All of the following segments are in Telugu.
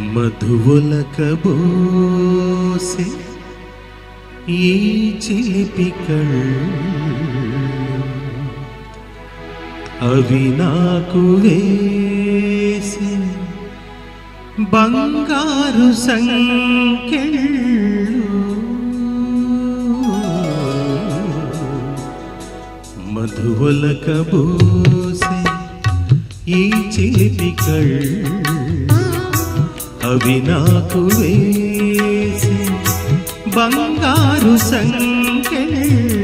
మధువులకబోసే ఈ చిలిపి అవి నాకు వేసి బంగారు సంకెళ్ళు. మధువులకబోసే ఈ చిలిపి అవి నాకు వేసి బంగారు సంకెళ్ళు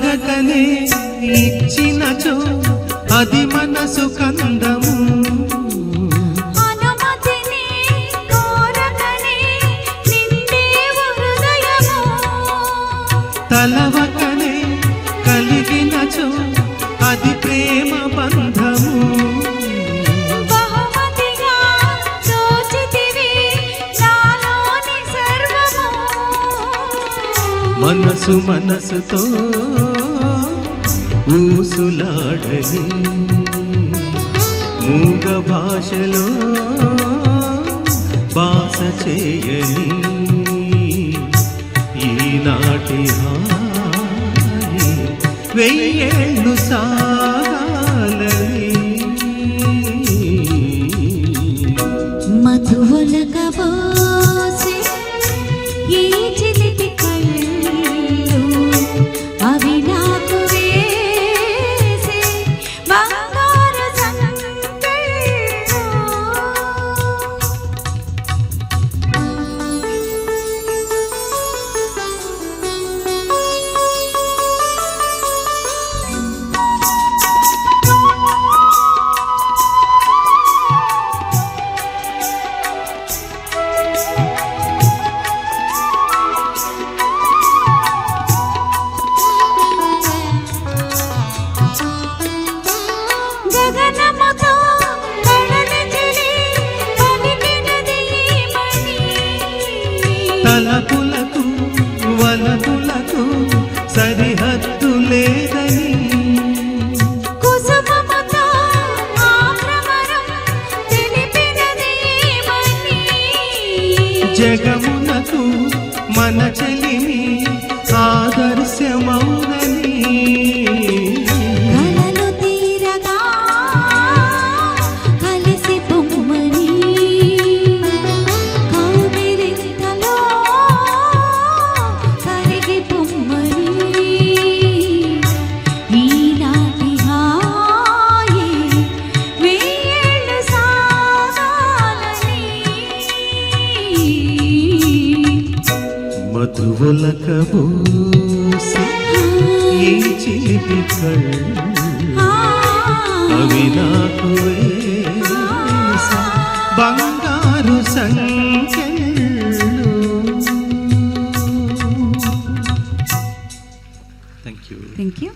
అడగకనే ఇచ్చినచో అది మనసు కందము. అనుమతిని మనసు మనసుతో ఊసులాడని మూగ భాషలో బాస చేయని ఈనాటి వెయ్యేళ్ళు సా జగమునకు మన చెలిమి మధువులకబోసి ఈ చిలిపి అవి నాకు బంగారు సంఖ్యలు థ్యాంక్ యూ థ్యాంక్ యూ